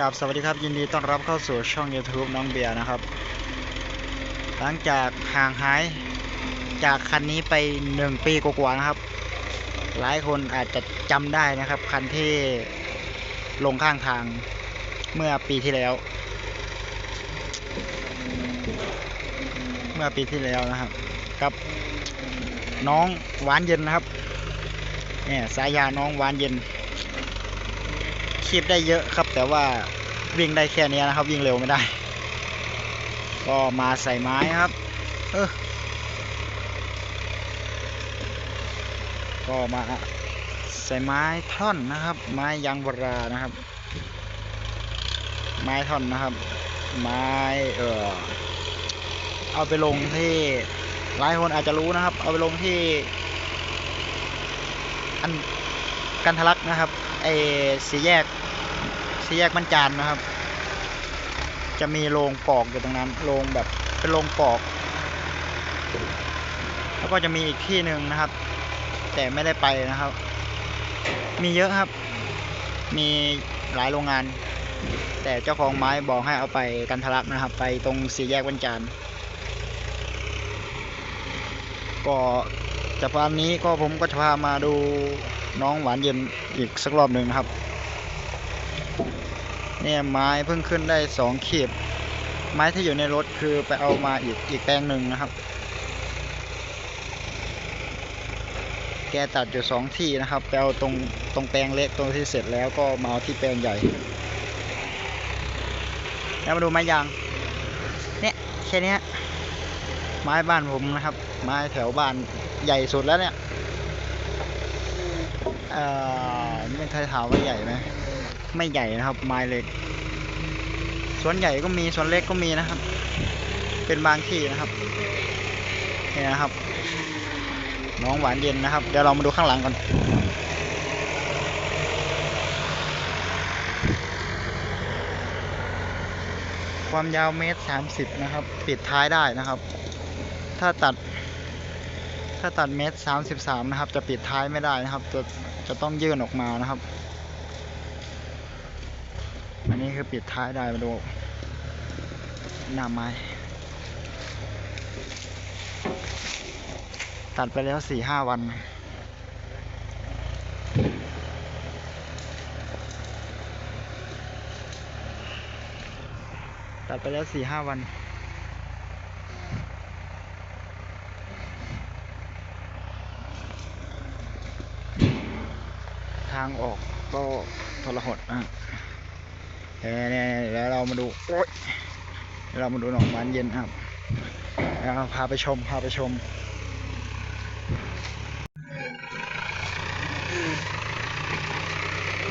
กับสวัสดีครับยินดีต้อนรับเข้าสู่ช่อง YouTube น้องเบียร์นะครับ หลังจากห่างหายจากคันนี้ไปหนึ่งปีกว่าๆนะครับ หลายคนอาจจะจำได้นะครับ คันที่ลงข้างทางเมื่อปีที่แล้ว เมื่อปีที่แล้วนะครับ กับน้องหวานเย็นนะครับเนี่ยสายาน้องหวานเย็น คีบได้เยอะครับ แต่ว่าวิ่งได้แค่นี้นะครับ วิ่งเร็วไม่ได้ ก็มาใส่ไม้ครับ เออก็มาใส่ไม้ท่อนนะครับ ไม้ยางบรานะครับ ไม้ท่อนนะครับ ไม้เออเอาไปลงที่หลายคนอาจจะรู้นะครับ เอาไปลงที่ อันกันทะลักนะครับไอสีแยก สีแยกมันจานนะครับ จะมีโรงปอกอยู่ตรงนั้นโรงแบบเป็นโรงปอก แล้วก็จะมีอีกที่หนึ่งนะครับ แต่ไม่ได้ไปนะครับ มีเยอะครับ มีหลายโรงงาน แต่เจ้าของไม้บอกให้เอาไปกันทะลักนะครับ ไปตรงสี่แยกวันจานทร์ก็จะพานี้ก็ผมก็จะพามาดูน้องหวานเย็นอีกสักรอบหนึ่งนะครับ เนี่ยไม้เพิ่งขึ้นได้สองขีดไม้ที่อยู่ในรถคือไปเอามาอีกอีกแปลงหนึ่งนะครับ แกตัดอยู่สองที่นะครับไปเอาตรงตรงแปลงเล็กตรงที่เสร็จแล้วก็มาเอาที่แปลงใหญ่ แล้วมาดูไม้ยาง เนี่ยแค่นี้ไม้บ้านผมนะครับ ไม้แถวบ้านใหญ่สุดแล้วเนี่ยเอ่อไม่ใช่ถามว่าใหญ่ไหม ไม่ใหญ่นะครับ ไม้เล็กส่วนใหญ่ก็มีส่วนเล็กก็มีนะครับ เป็นบางที่นะครับนี่นะครับ น้องหวานเย็นนะครับ เดี๋ยวเรามาดูข้างหลังก่อนความยาวเมตรสามสิบนะครับ ปิดท้ายได้นะครับ ถ้าตัด ถ้าตัดเมตรสามสิบสามนะครับ จะปิดท้ายไม่ได้นะครับ จะจะต้องยื่นออกมานะครับ อันนี้คือปิดท้ายได้มาดูหน้าไม้ ตัดไปแล้วสี่ห้าวัน ตัดไปแล้วสี่ห้าวันทางออกก็ทรหดนะ เนี่ยเนี่ยเดี๋ยวเรามาดูโอ๊ยเดี๋ยวเรามาดูหนองหวานเย็นครับแล้วพาไปชมพาไปชม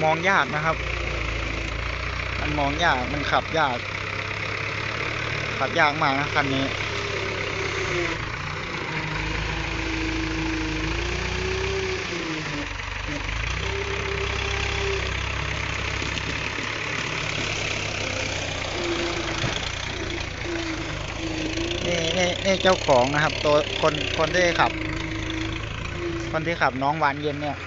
มองยากนะครับ มันมองยาก มันขับยาก ขับยากมากนะคันนี้ นี่นี่เจ้าของนะครับ ตัวคนคนที่ขับ คนที่ขับน้องหวานเย็นเนี่ย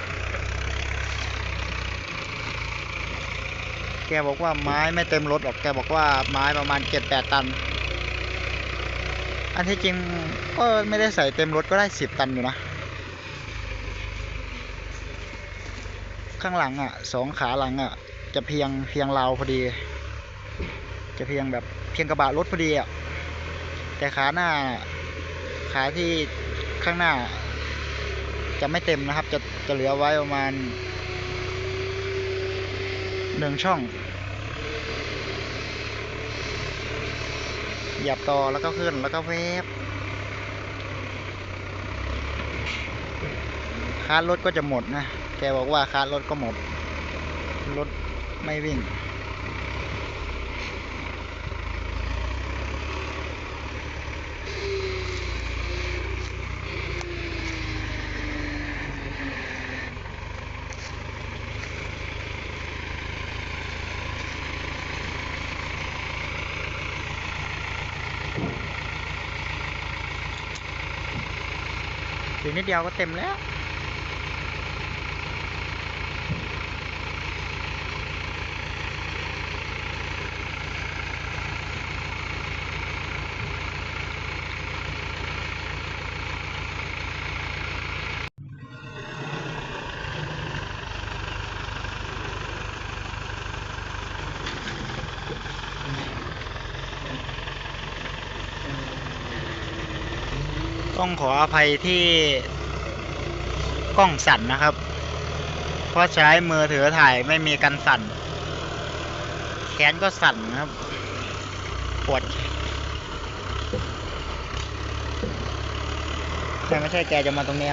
แกบอกว่าไม้ไม่เต็มรถหรอกแกบอกว่าไม้ประมาณเจ็ดแปดตัน อันที่จริงก็ไม่ได้ใส่เต็มรถก็ได้สิบตันอยู่นะ ข้างหลังอะสองขาหลังอะ จะเพียงเพียงราวพอดี จะเพียงแบบเพียงกระบะรถพอดีอะ แต่ขาหน้า ขาที่ข้างหน้า จะไม่เต็มนะครับ จะจะเหลือไว้ประมาณหนึ่งช่อง หยียบต่อแล้วก็ขึ้นแล้วก็เวฟคาร์รถก็จะหมดนะ แกบอกว่าคาร์รถก็หมด รถไม่วิ่ง อีกนิดเดียวก็เต็มแล้ว ต้องขออภัยที่กล้องสั่นนะครับ เพราะใช้มือถือถ่ายไม่มีกันสั่น แขนก็สั่นนะครับ ปวดใช่ไม่ใช่แกจะมาตรงนี้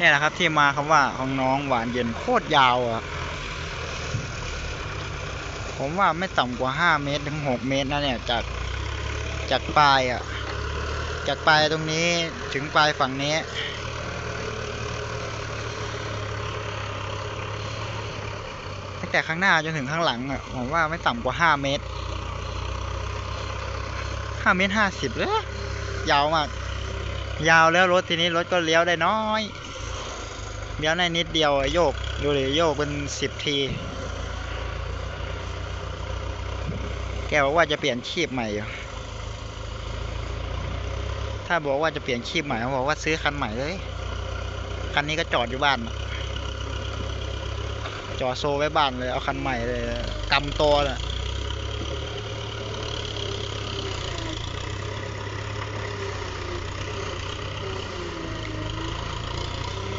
นี่แหละครับที่มาคำว่าของน้องหวานเย็นโคตรยาวอะ ผมว่าไม่ต่ำกว่าห้าเมตรถึงหกเมตรนะเนี่ยจาก จากปลายอะ จากปลายตรงนี้ถึงปลายฝั่งนี้ ตั้งแต่ข้างหน้าจนถึงข้างหลังอะ ผมว่าไม่ต่ำกว่าห้าเมตรห้าเมตรห้าสิบเลยยาวมาก ยาวแล้วรถทีนี้รถก็เลี้ยวได้น้อยเลี้ยวได้นิดเดียวโยก ดูเลยโยกเป็นสิบที แกบอกว่าจะเปลี่ยนชีพใหม่อยู่ ถ้าบอกว่าจะเปลี่ยนชีพใหม่เขาบอกว่าซื้อคันใหม่เลย คันนี้ก็จอดอยู่บ้าน จอดโซไว้บ้านเลย เอาคันใหม่เลยกำตัวน่ะ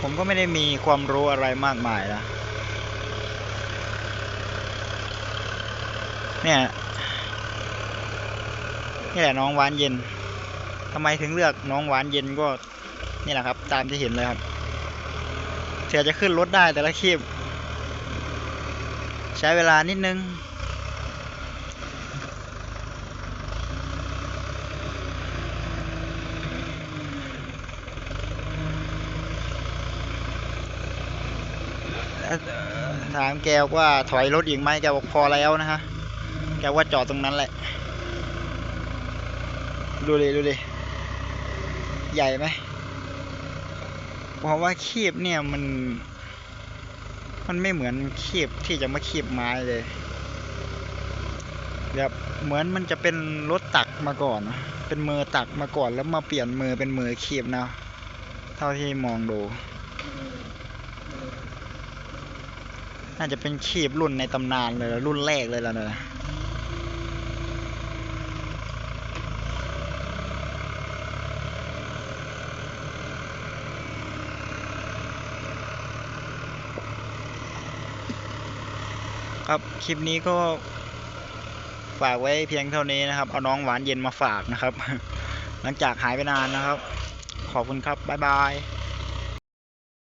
ผมก็ไม่ได้มีความรู้อะไรมากมายนะ เนี่ย นี่แหละน้องหวานเย็น ทำไมถึงเลือกน้องหวานเย็นก็นี่แหละครับ ตามที่เห็นเลยครับเสียจะขึ้นรถได้แต่ละคลิปใช้เวลานิดนึง ถามแกว่าถอยรถอีกไหมแกบอกพอแล้วนะฮะ แกว่าจอดตรงนั้นแหละ ดูเลยดูเลย ใหญ่ไหมเพราะว่าคีบเนี่ยมัน มันไม่เหมือนคีบที่จะมาคีบไม้เลยแบบเหมือนมันจะเป็นรถตักมาก่อน เป็นมือตักมาก่อนแล้วมาเปลี่ยนมือเป็นมือคีบนะ เท่าที่มองดู น่าจะเป็นคีบรุ่นในตำนานเลยรุ่นแรกเลยแล้วนะ ครับคลิปนี้ก็ฝากไว้เพียงเท่านี้นะครับ เอาน้องหวานเย็นมาฝากนะครับ หลังจากหายไปนานนะครับ ขอบคุณครับ บ๊ายบาย